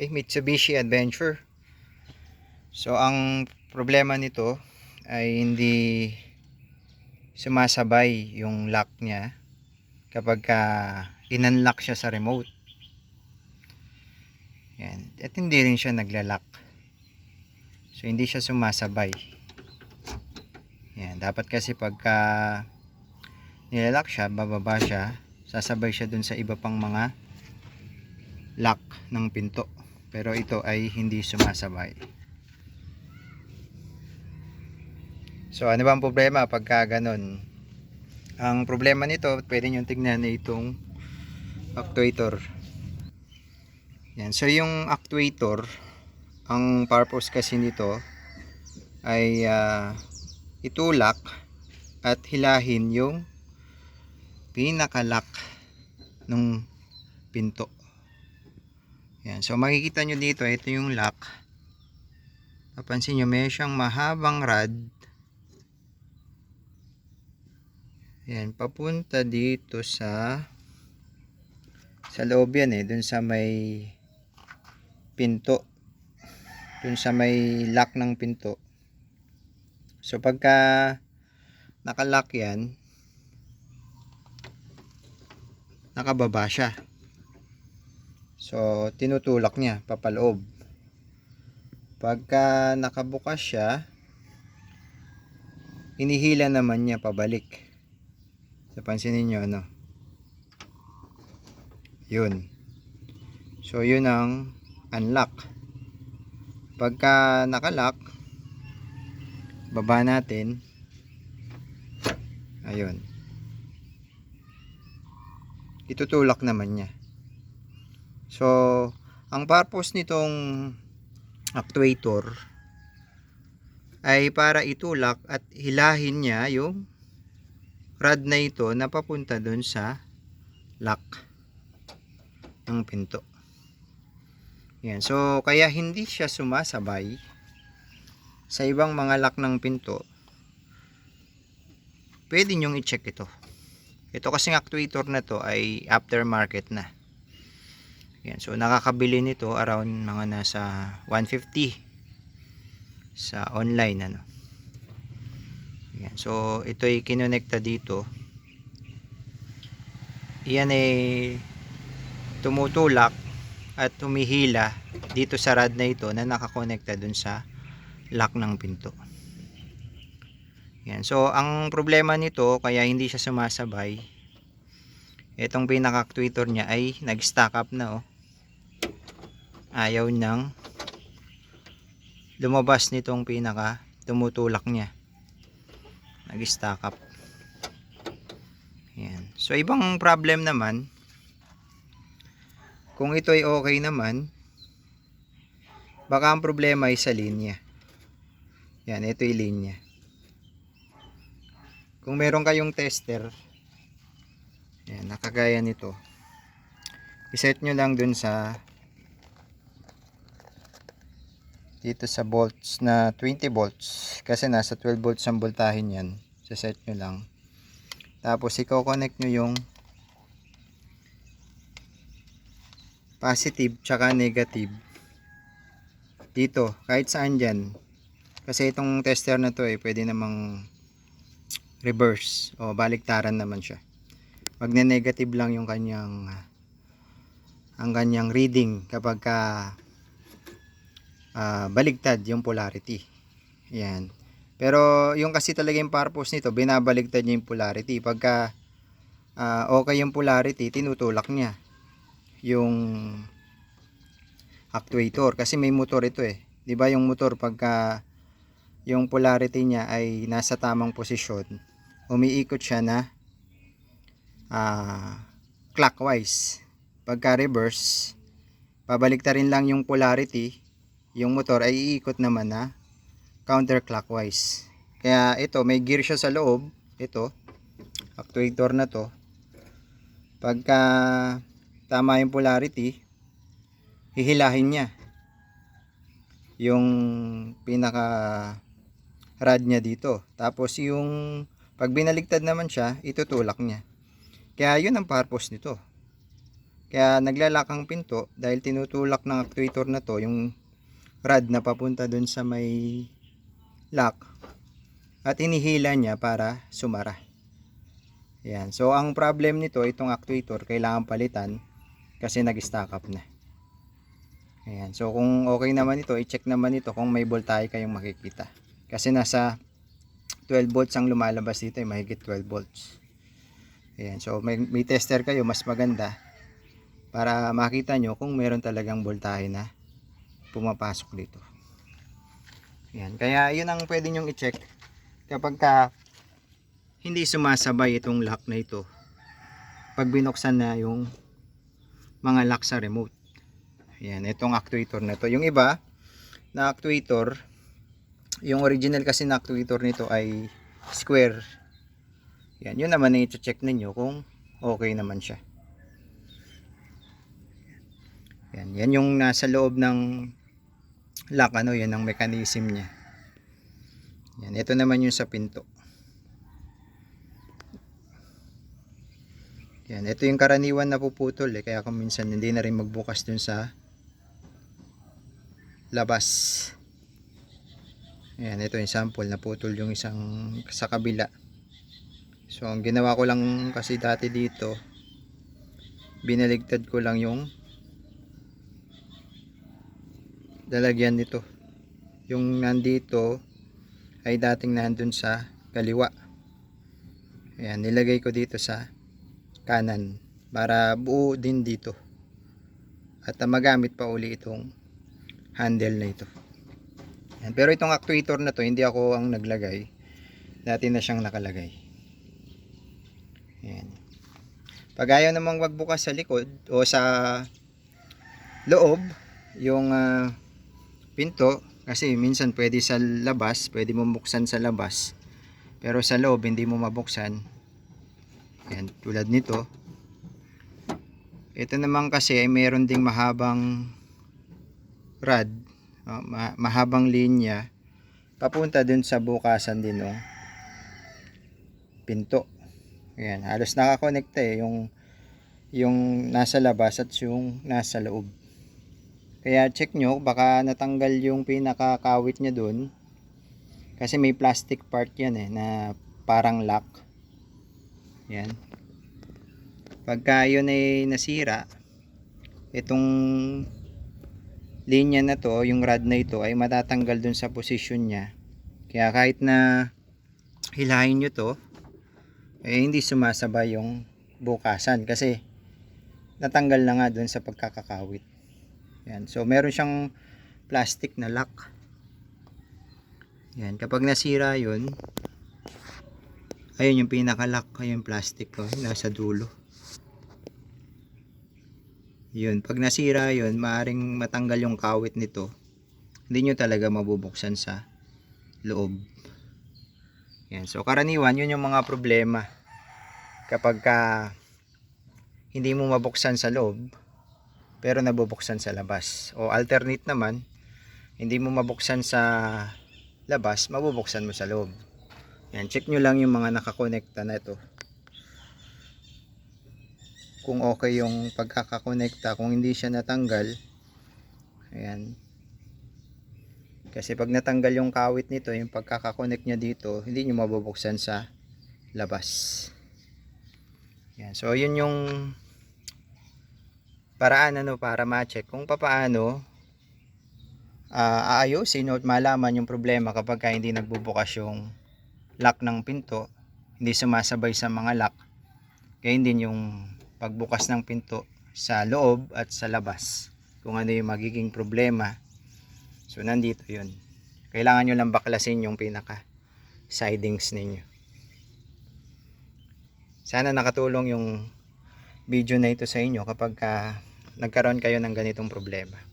Okay, Mitsubishi Adventure. So ang problema nito ay hindi sumasabay yung lock niya kapag ka inunlock siya sa remote. Yan. At hindi rin siya naglalak. So hindi siya sumasabay. Yan. Dapat kasi pagka nilalak siya, bababa siya, sasabay siya dun sa iba pang mga lock ng pinto. Pero ito ay hindi sumasabay. So ano ba ang problema pagka ganun? Ang problema nito, pwede nyo tignan na itong actuator. Yan. So yung actuator, ang purpose kasi nito ay ah, itulak at hilahin yung pinakalock ng pinto. Yan. So makikita nyo dito, ito yung lock. Papansin nyo, may siyang mahabang rod. Yan, papunta dito sa sa loob yan eh, dun sa may pinto. Dun sa may lock ng pinto. So pagka nakalock yan, nakababa siya. So, tinutulak niya papaloob. Pagka nakabukas siya, hinihila naman niya pabalik. So, pansinin niyo ano. Yun. So, yun ang unlock. Pagka nakalock, baba natin. Ayun. Itutulak naman niya. So, ang purpose nitong actuator ay para itulak at hilahin niya yung rod na ito na papunta dun sa lock ng pinto. Yan. So, kaya hindi siya sumasabay sa ibang mga lock ng pinto. Pwede nyong i-check ito. Ito kasing actuator na to ay aftermarket na. Yan, so nakakabili nito around mga nasa 150 sa online ano. Yan, so ito ay kinonekta dito. Yan ay tumutulak at humihila dito sa rod na ito na nakakonekta dun sa lock ng pinto. Yan, so ang problema nito kaya hindi siya sumasabay. Itong pinaka-actuator niya ay nag-stack up na oh ayaw nang lumabas nitong pinaka tumutulak niya. Nag stack up. Yan so ibang problem naman kung ito ay okay naman baka ang problema ay sa linya. Yan ito yung linya. Kung meron kayong tester yan nakagaya nito iset nyo lang dun sa dito sa volts na 20 volts kasi nasa 12 volts ang voltahin yan. Sa set nyo lang. Tapos i-connect nyo yung positive tsaka negative. Dito kahit saan dyan. Kasi itong tester na to eh pwede namang reverse. O baliktaran naman siya. Magne negative lang yung kanyang ang kanyang reading kapag ka ah, baligtad yung polarity. Yan. Pero yung kasi talaga yung purpose nito, binabaligtad niya yung polarity. Pagka ah, okay yung polarity, tinutulak niya yung actuator kasi may motor ito eh. 'Di ba yung motor pagka yung polarity niya ay nasa tamang posisyon, umiikot siya na ah, clockwise. Pagka reverse, pabaliktarin lang yung polarity, yung motor ay iikot naman na counterclockwise. Kaya ito, may gear siya sa loob. Ito, actuator na to. Pagka tama yung polarity, hihilahin niya yung pinaka rod niya dito. Tapos yung pag binaligtad naman siya, itutulak niya. Kaya yun ang purpose nito. Kaya naglalak ang pinto dahil tinutulak ng actuator na to yung rod na papunta dun sa may lock at inihila niya para sumara. Yan. So ang problem nito itong actuator kailangan palitan kasi nag-stack up na. Ayan. So kung okay naman ito, i-check naman ito kung may voltahe kayong makikita. Kasi nasa 12 volts ang lumalabas dito, eh, mahigit 12 volts. Ayan. So may, may tester kayo, mas maganda para makita nyo kung meron talagang voltahe na pumapasok dito. Ayan. Kaya yun ang pwede nyong i-check kapag ka hindi sumasabay itong lock na ito pag binuksan na yung mga lock sa remote. Ayan, itong actuator na to. Yung iba na actuator, yung original kasi na actuator nito ay square. Yan, yun naman ang i-check ninyo kung okay naman siya. Yan, yan yung nasa loob ng lock, ano, yan ang mechanism niya. Yan, ito naman yung sa pinto. Yan, ito yung karaniwan na puputol eh, kaya kung minsan hindi na rin magbukas dun sa labas. Yan, ito yung sample, naputol yung isang sa kabila. So, ang ginawa ko lang kasi dati dito, binaligtad ko lang yung lalagyan nito. Yung nandito ay dating nandun sa kaliwa. Ayan, nilagay ko dito sa kanan para buo din dito. At uh, magamit pa uli itong handle na ito. Yan. Pero itong actuator na to, hindi ako ang naglagay. Dati na siyang nakalagay. Yan. Pag ayaw namang magbukas sa likod o sa loob, yung ah, pinto, kasi minsan pwede sa labas, pwede mo buksan sa labas. Pero sa loob, hindi mo mabuksan. Yan, tulad nito. Ito naman kasi ay meron ding mahabang rod, oh, ma- mahabang linya papunta dun sa bukasan din ng pinto. Ayan, halos nakakonekta eh yung yung nasa labas at yung nasa loob. Kaya check nyo, baka natanggal yung pinakakawit niya dun. Kasi may plastic part yan eh, na parang lock. Yan. Pagka yun ay nasira, itong linya na to, yung rod na ito ay matatanggal dun sa position niya. Kaya kahit na hilahin nyo to, eh hindi sumasabay yung bukasan kasi natanggal na nga dun sa pagkakakawit. Yan. So meron siyang plastic na lock. Yan. Kapag nasira yun, ayun yung pinaka-lock, ayun yung plastic ko, nasa dulo. Yun, pag nasira yun, maaring matanggal yung kawit nito. Hindi nyo talaga mabubuksan sa loob. Yan, so karaniwan, yun yung mga problema. Kapag ka hindi mo mabuksan sa loob, pero nabubuksan sa labas. O alternate naman, hindi mo mabuksan sa labas, mabubuksan mo sa loob. Yan, check nyo lang yung mga nakakonekta na ito kung okay yung pagkakakonekta kung hindi siya natanggal ayan kasi pag natanggal yung kawit nito yung pagkakakonect niya dito hindi nyo mabubuksan sa labas yan so yun yung paraan ano para ma-check kung papaano uh, aayusin o malaman yung problema kapag ka hindi nagbubukas yung lock ng pinto hindi sumasabay sa mga lock kaya din yung pagbukas ng pinto sa loob at sa labas kung ano yung magiging problema. So nandito yun. Kailangan nyo lang baklasin yung pinaka sidings ninyo. Sana nakatulong yung video na ito sa inyo kapag ka nagkaroon kayo ng ganitong problema